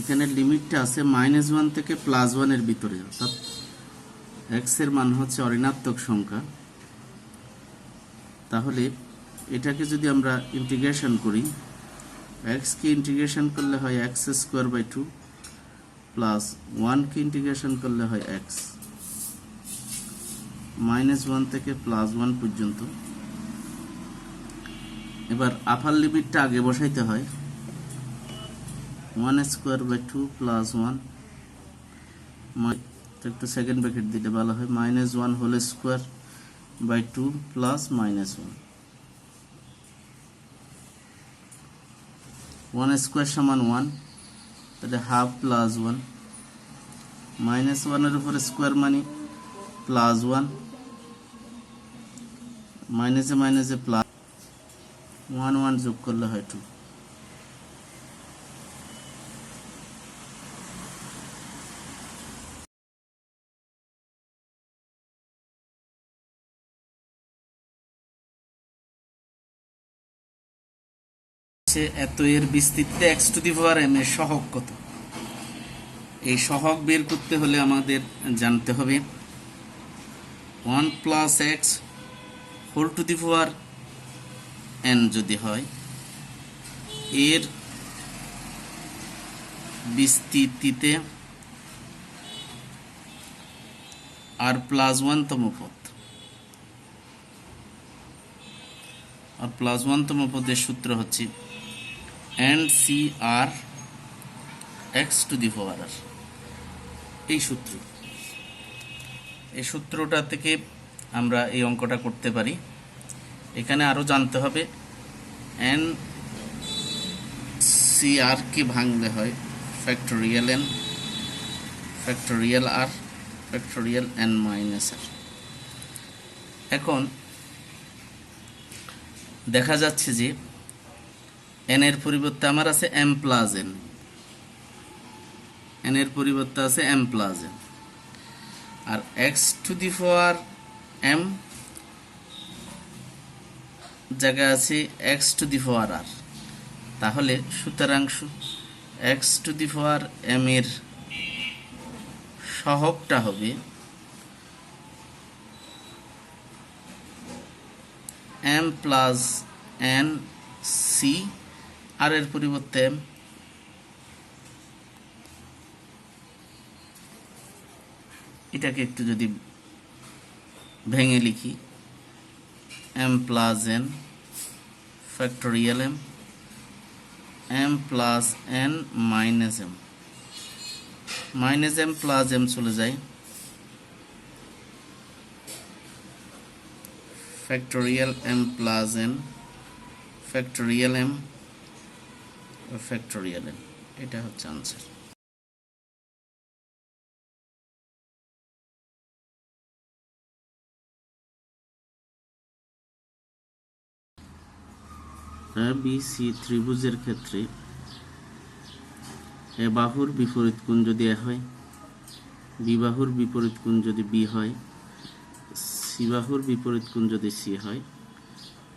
এখানে লিমিটটা আছে minus one থেকে প্লাস ওয়ানের ভিতরে। অর্থাৎ এক্সের মান হচ্ছে অঋণাত্মক সংখ্যা। তাহলে এটাকে যদি আমরা ইন্টিগ্রেশন করি এক্সকে ইন্টিগ্রেশন করলে হয় x square by two plus ওয়ানকে ইন্টিগ্রেশন করলে হয় এক্স মাইনাস ওয়ান থেকে প্লাস ওয়ান পর্যন্ত। এবার আপার লিমিটটা আগে বসাইতে হয়। One square by two plus one একটু সেকেন্ড ব্র্যাকেট দিলে ভালো হয় minus one whole square by two plus minus one one square সমান ওয়ান তাহলে হাফ প্লাস ওয়ান মাইনাস ওয়ানের উপরে স্কোয়ার মানে প্লাস ওয়ান মাইনাসে মাইনাসে প্লাস ওয়ান ওয়ান যোগ করলে হয় টু হচ্ছে এত এর বিস্তৃতিতে x to the power m এর সহগ কত? এই সহগ বের করতে হলে আমাদের জানতে হবে one plus x whole to the power n যদি হয়, এর বিস্তৃতিতে আর প্লাস ওয়ানতম পদ। আর প্লাস ওয়ানতম পদের সূত্র হচ্ছে n c r x to the power r এই সূত্র। এই সূত্রটা থেকে আমরা এই অঙ্কটা করতে পারি। এখানে আরও জানতে হবে এন সি আর কি ভাঙলে হয় factorial n factorial r factorial n minus r এখন দেখা যাচ্ছে যে এন এর পরিবর্তে আমার আছে এম প্লাস এন এন এর পরিবর্তে আছে M plus N R x to the power m জায়গা আছে x to the power r তাহলে সুতরাং x to the power m এর সহগটা হবে m plus n c r এর পরিবর্তে এটাকে একটু যদি ভেঙে লিখি m plus n factorial m m plus n minus m minus m plus m চলে যায় factorial m plus n factorial m factorial এটা হচ্ছে আনসার বি সি ত্রিভুজের ক্ষেত্রে এ বাহুর বিপরীত কোণ যদি এ হয় বি বাহুর বিপরীত কোণ যদি বি হয় সি বাহুর বিপরীত কোণ যদি সি হয়,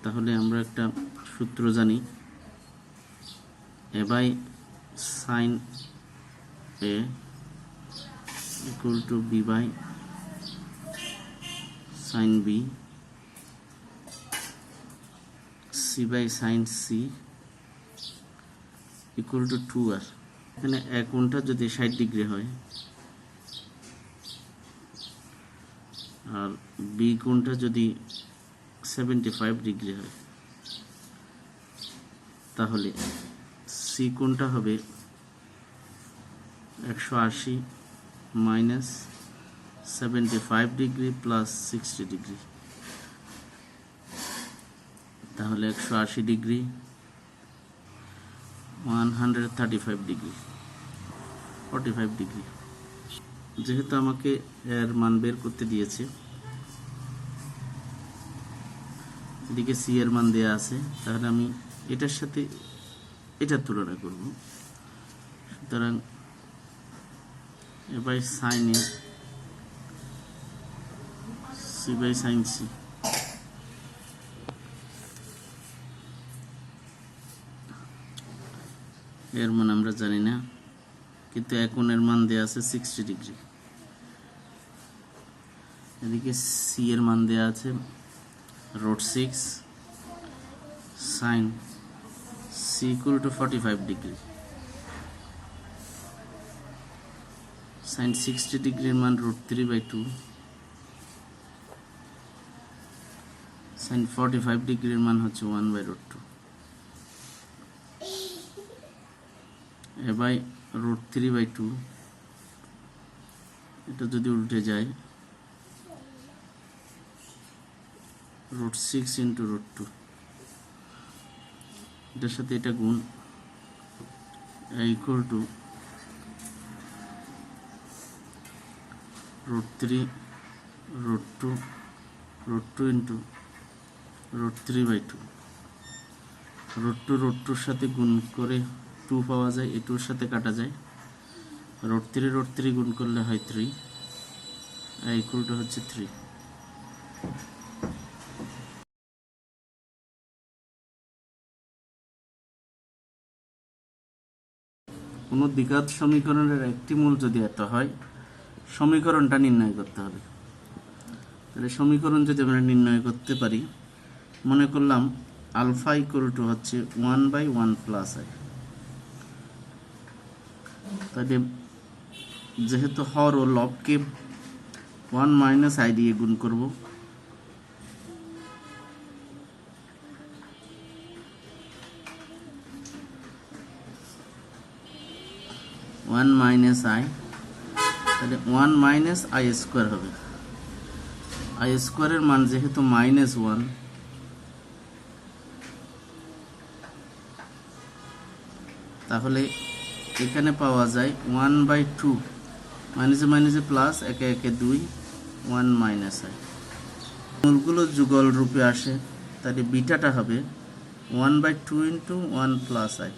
তাহলে আমরা একটা সূত্র জানি। A by sine a equal to b by sine b c by sine c equal to two r এখানে এক কোণটা যদি ষাট ডিগ্রি হয়, আর বি কোণটা যদি সেভেন্টি ফাইভ ডিগ্রি হয়, তাহলে সি কোণটা হবে? একশো আশি minus seventy five degree plus sixty degree তাহলে একশো আশি degree one hundred thirty five degree forty five degree যেহেতু আমাকে এর মান বের করতে দিয়েছে, এদিকে সি এর মান দেওয়া আছে, তাহলে আমি এটার সাথে এটার তুলনা করব। সুতরাং a by sine a c by sine c এর মান আমরা জানি না, কিন্তু এখন এর মান দেওয়া আছে সিক্সটি ডিগ্রি এদিকে সি এর মান দেওয়া আছে root six sine equal to forty five degree sine sixty ডিগ্রির মান three by two sine forty five ডিগ্রির মান হচ্ছে one by root two a by root three by two এটা যদি উল্টে যায় root six into root two এটার সাথে এটা গুণ equal to root three root two root two into root three by two root two root টুর সাথে গুণ করে টু পাওয়া যায় এ টুর সাথে কাটা যায়। রুট থ্রি রুট থ্রি গুণ করলে হয় থ্রি ইকুয়ালটা হচ্ছে থ্রি কোনো দ্বিঘাত সমীকরণের একটি মূল যদি এত হয়, সমীকরণটা নির্ণয় করতে হবে। তাহলে সমীকরণ যদি আমরা নির্ণয় করতে পারি, মনে করলাম আলফা ইকুয়াল টু হচ্ছে one by one plus i তাহলে যেহেতু হর ও লবকে ওয়ান মাইনাস আই দিয়ে গুণ করব ওয়ান মাইনাস আই তাহলে ওয়ান মাইনাস আই স্কোয়ার হবে। আই স্কোয়ারের মান যেহেতু মাইনাস ওয়ান তাহলে এখানে পাওয়া যায় ওয়ান বাই টু মাইনাসে মাইনাসে প্লাস একে একে দুই ওয়ান মাইনাস আই মূলগুলো যুগল রূপে আসে, তাহলে বিটাটা হবে one by two into one plus i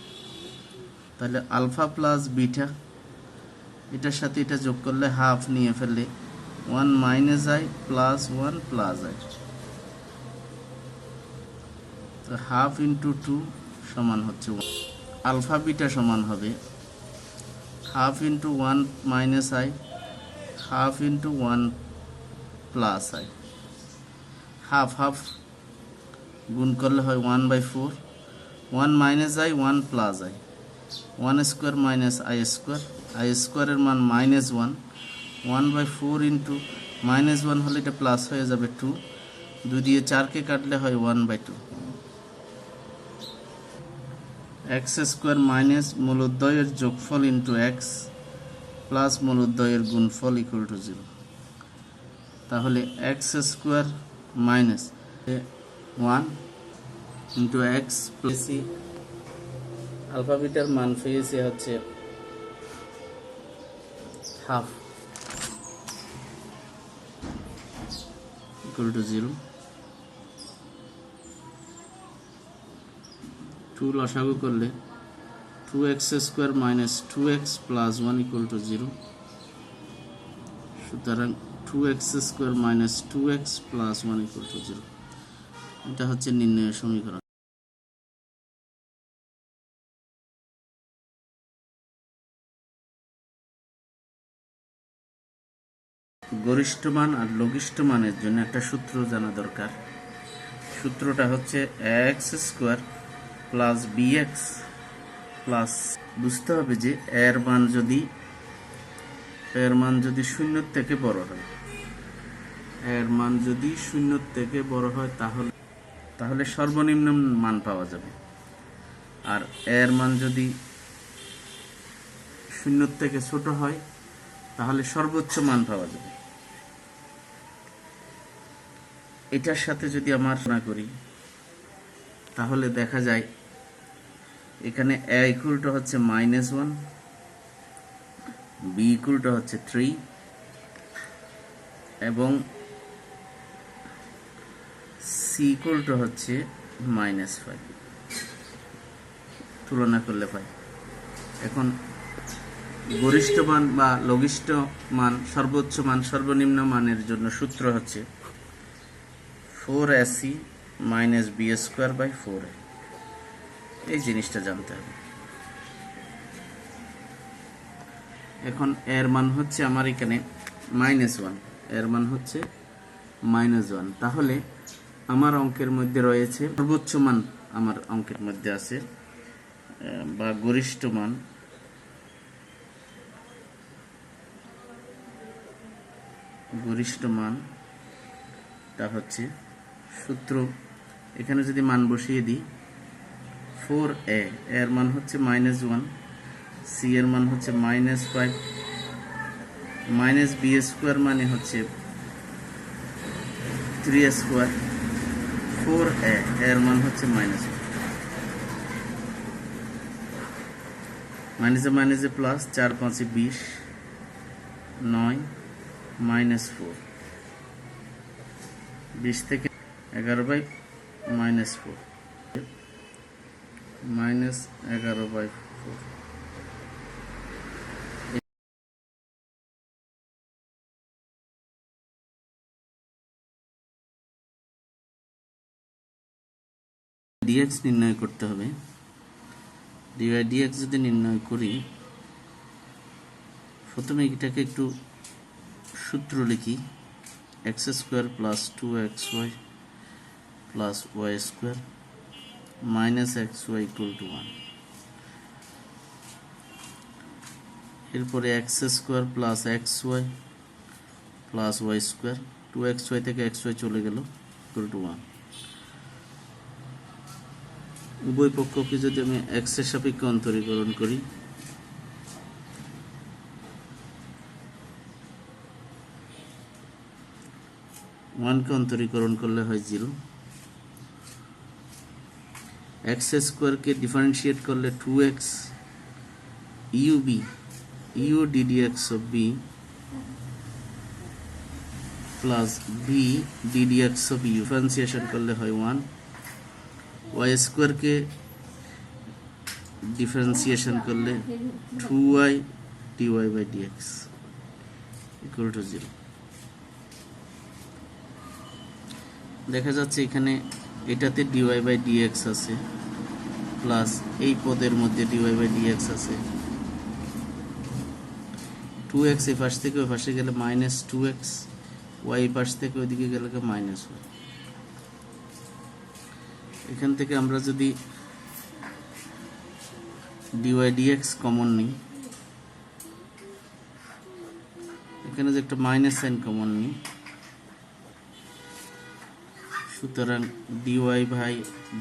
তাহলে আলফা প্লাস বিটা এটার সাথে এটা যোগ করলে হাফ নিয়ে ফেললে one minus i plus one plus i তো হাফ ইন্টু টু সমান হচ্ছে আলফা বিটা সমান হবে half into one minus i half into one plus i half half গুণ করলে হয় one by four one minus i one plus i one square minus i square i স্কোয়ারের মান minus one one by four into minus one হলে এটা plus হয়ে যাবে two দুই দিয়ে চারকে কাটলে হয় one by two x square minus মূলোদ্বয়ের যোগফল ইন্টু এক্স প্লাস মূলোদ্বয়ের গুণফল ইকুয়াল টু জিরো তাহলে x square minus one into x plus আলফাবিটার মান পেয়েছি হচ্ছে half equal to zero two লসাগু করলে two x square minus two x plus one equal to zero সুতরাং two x square minus two x plus one equal to zero এটা হচ্ছে নির্ণয়ের সমীকরণ। গরিষ্ঠ মান আর লঘিষ্ঠ মানের জন্য একটা সূত্র জানা দরকার। সূত্রটা হচ্ছে x square plus b x plus বুঝতে হবে যে এর মান যদি, এর মান যদি শূন্যর থেকে বড় হয়, এর মান যদি শূন্যর থেকে বড় হয় তাহলে তাহলে সর্বনিম্ন মান পাওয়া যাবে। আর এর মান যদি শূন্যর থেকে ছোট হয়, তাহলে সর্বোচ্চ মান পাওয়া যাবে। এটার সাথে যদি আমার না করি, তাহলে দেখা যায় এখানে এ ইকুয়ালটা হচ্ছে মাইনাস ওয়ান বি ইকুয়ালটা হচ্ছে থ্রি এবং সি ইকুয়ালটা হচ্ছে মাইনাস ফাইভ তুলনা করলে পাই এখন গরিষ্ঠ মান বা লঘিষ্ঠ মান, সর্বোচ্চ মান, সর্বনিম্ন মানের জন্য সূত্র হচ্ছে four a c minus b square by four এই জিনিসটা জানতে হবে। এখন এর মান হচ্ছে আমার এখানে মাইনাস ওয়ানের মান হচ্ছে মাইনাস ওয়ান তাহলে আমার অঙ্কের মধ্যে রয়েছে সর্বোচ্চ মান আমার অঙ্কের মধ্যে আছে বা গরিষ্ঠ মান। গরিষ্ঠ মানটা হচ্ছে সূত্র, এখানে যদি মান বসিয়ে দিই ফোর এ এর মান হচ্ছে মাইনাস ওয়ান সি এর মান হচ্ছে minus five minus b square মানে হচ্ছে থ্রি স্কোয়ার ফোর এ এর মান হচ্ছে মাইনাস মাইনাসে মাইনাসে প্লাস চার পাঁচে বিশ, নয় মাইনাস ফোর বিশ থেকে এগারো বাই মাইনাস ফোর মাইনাস এগারো বাই ফোর ডিএক্স নির্ণয় করতে হবে। ডিওয়াই ডিএক্স যদি নির্ণয় করি, প্রথমে এটাকে একটু সূত্র লিখি। X square plus two x y y square minus x y equal to one এরপরে x square plus x y plus y square two x y থেকে এক্স ওয়াই চলে গেল ইকুয়াল টু ওয়ান উভয় পক্ষকে যদি আমি এক্সের সাপেক্ষে অন্তরীকরণ করি ওয়ানকে অন্তরীকরণ করলে হয় জিরো এক্স স্কোয়ারকে ডিফারেন্সিয়েট করলে two x u b u d d x of b plus b d d x of u differentiation করলে হয় ওয়ান ওয়াই স্কোয়ারকে ডিফারেন্সিয়েশন করলে two y d y by d x equal to zero দেখা যাচ্ছে এখানে এটাতে d y by d x আছে plus এই পদের মধ্যে d y by d x আছে। টু এক্স এই পাশ থেকে ওই পাশে গেলে মাইনাস টু এক্স ওয়াই পাশ থেকে ওইদিকে গেলে মাইনাস ওয়াই এখান থেকে আমরা যদি ডিওয়াই ডিএক্স কমন নিই, এখানে যে একটা মাইনাস সাইন কমন নিই সুতরাং d y by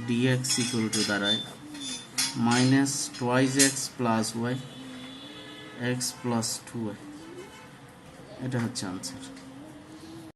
d x equal to দাঁড়ায় minus twice x plus y x plus two y এটা হচ্ছে আনসার